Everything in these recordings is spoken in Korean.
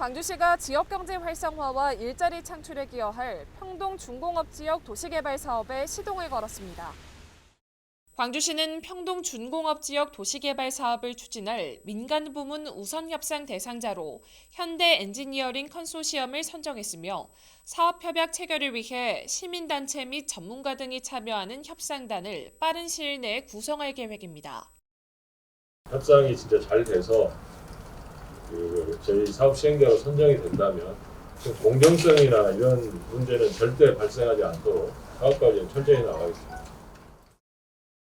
광주시가 지역경제 활성화와 일자리 창출에 기여할 평동 중공업 지역 도시개발 사업에 시동을 걸었습니다. 광주시는 평동 준공업 지역 도시개발 사업을 추진할 민간 부문 우선 협상 대상자로 현대 엔지니어링 컨소시엄을 선정했으며 사업 협약 체결을 위해 시민단체 및 전문가 등이 참여하는 협상단을 빠른 시일 내에 구성할 계획입니다. 협상이 진짜 잘 돼서 그 저희 사업 시행자로 선정이 된다면 좀 공정성이나 이런 문제는 절대 발생하지 않도록 사업 과정 철저히 나가겠습니다.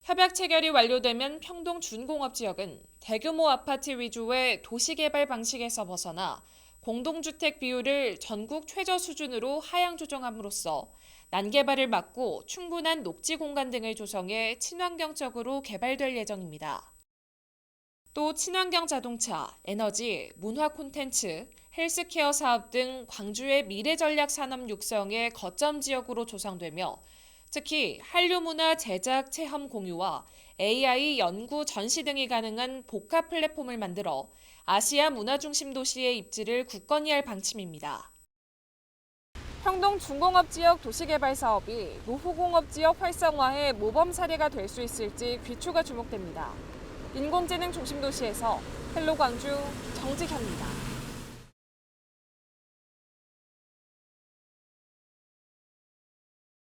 협약 체결이 완료되면 평동 준공업 지역은 대규모 아파트 위주의 도시개발 방식에서 벗어나 공동주택 비율을 전국 최저 수준으로 하향 조정함으로써 난개발을 막고 충분한 녹지 공간 등을 조성해 친환경적으로 개발될 예정입니다. 또 친환경 자동차, 에너지, 문화 콘텐츠, 헬스케어 사업 등 광주의 미래 전략 산업 육성의 거점 지역으로 조성되며 특히 한류 문화 제작 체험 공유와 AI 연구 전시 등이 가능한 복합 플랫폼을 만들어 아시아 문화 중심 도시의 입지를 굳건히 할 방침입니다. 평동 중공업 지역 도시개발 사업이 노후공업 지역 활성화의 모범 사례가 될 수 있을지 귀추가 주목됩니다. 인공지능 중심 도시에서 헬로 광주 정지현입니다.